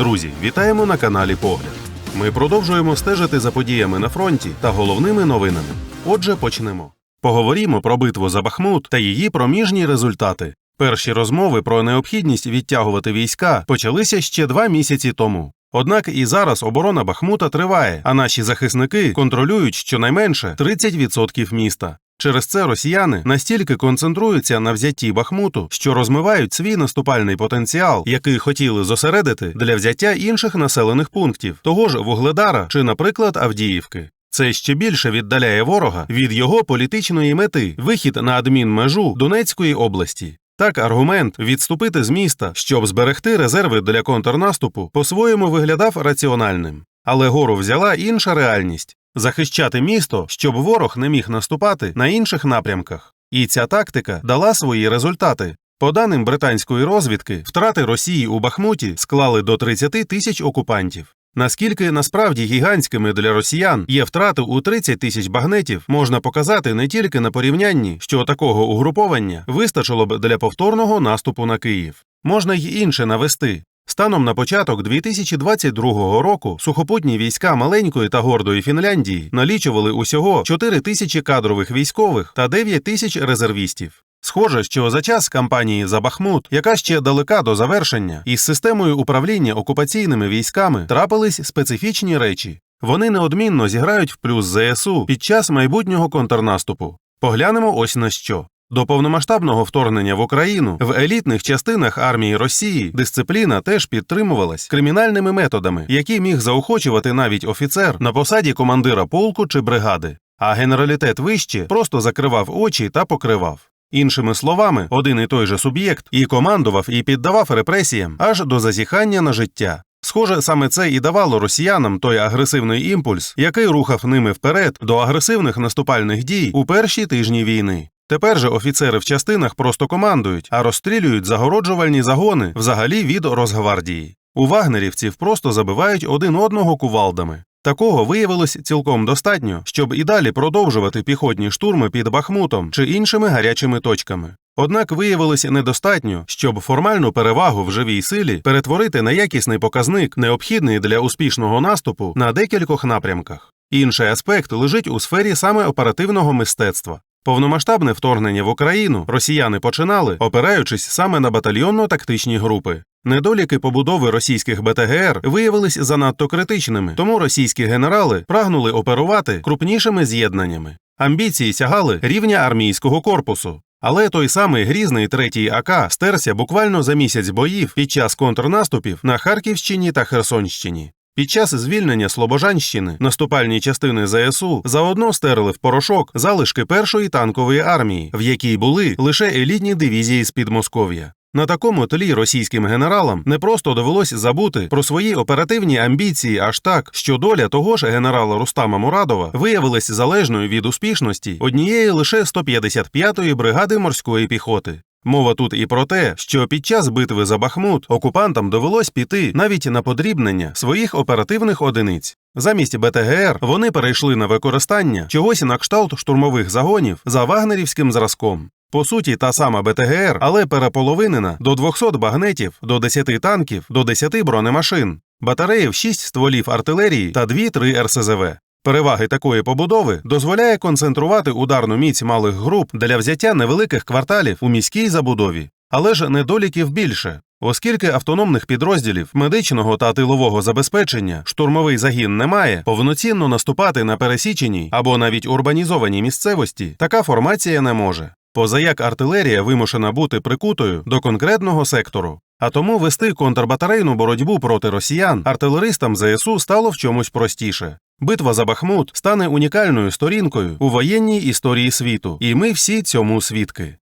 Друзі, вітаємо на каналі Погляд. Ми продовжуємо стежити за подіями на фронті та головними новинами. Отже, почнемо. Поговоримо про битву за Бахмут та її проміжні результати. Перші розмови про необхідність відтягувати війська почалися ще два місяці тому. Однак і зараз оборона Бахмута триває, а наші захисники контролюють щонайменше 30% міста. Через це росіяни настільки концентруються на взятті Бахмуту, що розмивають свій наступальний потенціал, який хотіли зосередити для взяття інших населених пунктів, того ж Вугледара чи, наприклад, Авдіївки. Це ще більше віддаляє ворога від його політичної мети вихід на адмінмежу Донецької області. Так, аргумент відступити з міста, щоб зберегти резерви для контрнаступу, по-своєму виглядав раціональним. Але гору взяла інша реальність захищати місто, щоб ворог не міг наступати на інших напрямках. І ця тактика дала свої результати. По даним британської розвідки, втрати Росії у Бахмуті склали до 30 тисяч окупантів. Наскільки насправді гігантськими для росіян є втрати у 30 тисяч багнетів, можна показати не тільки на порівнянні, що такого угруповання вистачило б для повторного наступу на Київ. Можна й інше навести. Станом на початок 2022 року сухопутні війська маленької та гордої Фінляндії налічували усього 4 тисячі кадрових військових та 9 тисяч резервістів. Схоже, що за час кампанії за Бахмут, яка ще далека до завершення, із системою управління окупаційними військами трапились специфічні речі. Вони неодмінно зіграють в плюс ЗСУ під час майбутнього контрнаступу. Поглянемо ось на що. До повномасштабного вторгнення в Україну в елітних частинах армії Росії дисципліна теж підтримувалась кримінальними методами, які міг заохочувати навіть офіцер на посаді командира полку чи бригади. А генералітет вище просто закривав очі та покривав. Іншими словами, один і той же суб'єкт і командував, і піддавав репресіям аж до зазіхання на життя. Схоже, саме це і давало росіянам той агресивний імпульс, який рухав ними вперед до агресивних наступальних дій у перші тижні війни. Тепер же офіцери в частинах просто командують, а розстрілюють загороджувальні загони взагалі від Росгвардії. У вагнерівців просто забивають один одного кувалдами. Такого виявилось цілком достатньо, щоб і далі продовжувати піхотні штурми під Бахмутом чи іншими гарячими точками. Однак виявилось недостатньо, щоб формальну перевагу в живій силі перетворити на якісний показник, необхідний для успішного наступу на декількох напрямках. Інший аспект лежить у сфері саме оперативного мистецтва. Повномасштабне вторгнення в Україну росіяни починали, опираючись саме на батальйонно-тактичні групи. Недоліки побудови російських БТГР виявились занадто критичними, тому російські генерали прагнули оперувати крупнішими з'єднаннями. Амбіції сягали рівня армійського корпусу. Але той самий грізний третій АК стерся буквально за місяць боїв під час контрнаступів на Харківщині та Херсонщині. Під час звільнення Слобожанщини наступальні частини ЗСУ заодно стерли в порошок залишки першої танкової армії, в якій були лише елітні дивізії з Підмосков'я. На такому тлі російським генералам не просто довелось забути про свої оперативні амбіції аж так, що доля того ж генерала Рустама Мурадова виявилась залежною від успішності однієї лише 155-ї бригади морської піхоти. Мова тут і про те, що під час битви за Бахмут окупантам довелось піти навіть на подрібнення своїх оперативних одиниць. Замість БТГР вони перейшли на використання чогось на кшталт штурмових загонів за вагнерівським зразком. По суті, та сама БТГР, але переполовинена до 200 багнетів, до 10 танків, до 10 бронемашин, батареї в 6 стволів артилерії та 2-3 РСЗВ. Переваги такої побудови дозволяє концентрувати ударну міць малих груп для взяття невеликих кварталів у міській забудові, але ж недоліків більше. Оскільки автономних підрозділів медичного та тилового забезпечення штурмовий загін не має, повноцінно наступати на пересіченій або навіть урбанізованій місцевості така формація не може. Позаяк артилерія вимушена бути прикутою до конкретного сектору. А тому вести контрбатарейну боротьбу проти росіян артилеристам ЗСУ стало в чомусь простіше. Битва за Бахмут стане унікальною сторінкою у воєнній історії світу, і ми всі цьому свідки.